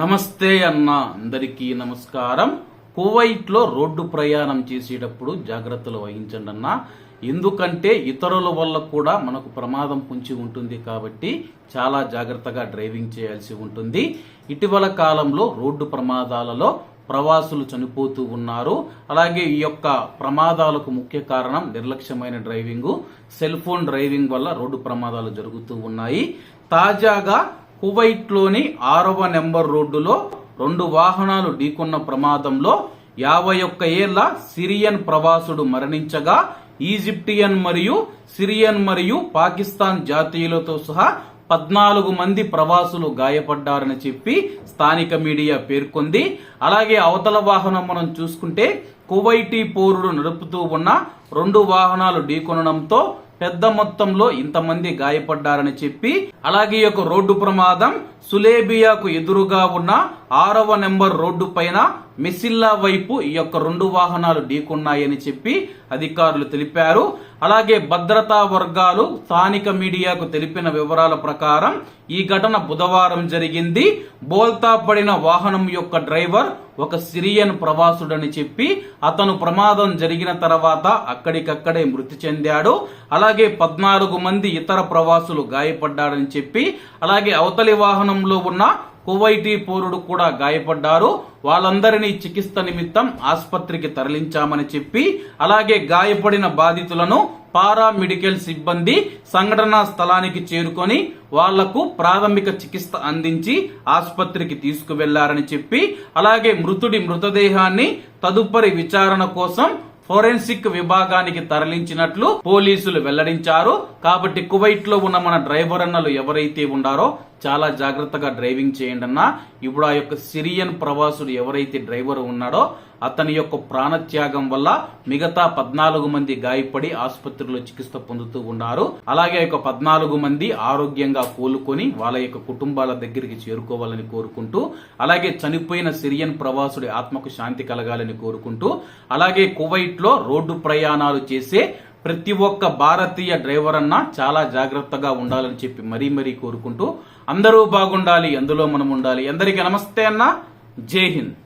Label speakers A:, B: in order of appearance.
A: నమస్తే అన్న అందరికీ నమస్కారం. కువైట్లో రోడ్డు ప్రయాణం చేసేటప్పుడు జాగ్రత్తలు వహించండి అన్న. ఎందుకంటే ఇతరుల వల్ల కూడా మనకు ప్రమాదం పుంచి ఉంటుంది కాబట్టి చాలా జాగ్రత్తగా డ్రైవింగ్ చేయాల్సి ఉంటుంది. ఇటీవల కాలంలో రోడ్డు ప్రమాదాలలో ప్రవాసులు చనిపోతూ ఉన్నారు. అలాగే ఈ యొక్క ప్రమాదాలకు ముఖ్య కారణం నిర్లక్ష్యమైన డ్రైవింగ్ సెల్ ఫోన్ డ్రైవింగ్ వల్ల రోడ్డు ప్రమాదాలు జరుగుతూ ఉన్నాయి. తాజాగా కువైట్లోని ఆరవ నెంబర్ రోడ్డులో రెండు వాహనాలు ఢీకొన్న ప్రమాదంలో యాభై ఒక్క ఏళ్ళ సిరియన్ ప్రవాసుడు మరణించగా ఈజిప్టియన్ మరియు సిరియన్ మరియు పాకిస్తాన్ జాతీయులతో సహా పద్నాలుగు మంది ప్రవాసులు గాయపడ్డారని చెప్పి స్థానిక మీడియా పేర్కొంది. అలాగే అవతల వాహనం మనం చూసుకుంటే కువైటీ పౌరుడు నడుపుతూ ఉన్న రెండు వాహనాలు ఢీకొనడంతో పెద్ద మొత్తంలో ఇంతమంది గాయపడ్డారని చెప్పి అలాగే ఈ యొక్క రోడ్డు ప్రమాదం సులేబియాకు ఎదురుగా ఉన్న ఆరవ నెంబర్ రోడ్డు పైన మిసిల్లా వైపు ఈ యొక్క రెండు వాహనాలు ఢీకొన్నాయని చెప్పి అధికారులు తెలిపారు. అలాగే భద్రతా వర్గాలు స్థానిక మీడియాకు తెలిపిన వివరాల ప్రకారం ఈ ఘటన బుధవారం జరిగింది. బోల్తా పడిన వాహనం యొక్క డ్రైవర్ ఒక సిరియన్ ప్రవాసుడని చెప్పి అతను ప్రమాదం జరిగిన తర్వాత అక్కడికక్కడే మృతి చెందాడు. అలాగే పద్నాలుగు మంది ఇతర ప్రవాసులు గాయపడ్డారని చెప్పి అలాగే అవతలి వాహనంలో ఉన్న కువైటీ పౌరుడు కూడా గాయపడ్డారు. వాళ్ళందరినీ చికిత్స నిమిత్తం ఆసుపత్రికి తరలించామని చెప్పి అలాగే గాయపడిన బాధితులను పారా మెడికల్ సిబ్బంది సంఘటనా స్థలానికి చేరుకొని వాళ్ళకు ప్రాథమిక చికిత్స అందించి ఆసుపత్రికి తీసుకువెళ్ళారని చెప్పి అలాగే మృతుడి మృతదేహాన్ని తదుపరి విచారణ కోసం ఫోరెన్సిక్ విభాగానికి తరలించినట్లు పోలీసులు వెల్లడించారు. కాబట్టి కువైట్లో ఉన్న మన డ్రైవర్ అన్నలు ఎవరైతే ఉండారో చాలా జాగ్రత్తగా డ్రైవింగ్ చేయండి అన్న. ఇప్పుడు ఆ యొక్క సిరియన్ ప్రవాసుడు ఎవరైతే డ్రైవర్ ఉన్నాడో అతని యొక్క ప్రాణత్యాగం వల్ల మిగతా పద్నాలుగు మంది గాయపడి ఆసుపత్రిలో చికిత్స పొందుతూ ఉన్నారు. అలాగే ఆ యొక్క పద్నాలుగు మంది ఆరోగ్యంగా కోలుకొని వాళ్ళ యొక్క కుటుంబాల దగ్గరికి చేరుకోవాలని కోరుకుంటూ అలాగే చనిపోయిన సిరియన్ ప్రవాసుడి ఆత్మకు శాంతి కలగాలని కోరుకుంటూ అలాగే కువైట్లో రోడ్డు ప్రయాణాలు చేసే ప్రతి ఒక్క భారతీయ డ్రైవర్ అన్న చాలా జాగ్రత్తగా ఉండాలని చెప్పి మరీ మరీ కోరుకుంటూ అందరూ బాగుండాలి అందులో మనం ఉండాలి. అందరికీ నమస్తే అన్న. జై హింద్.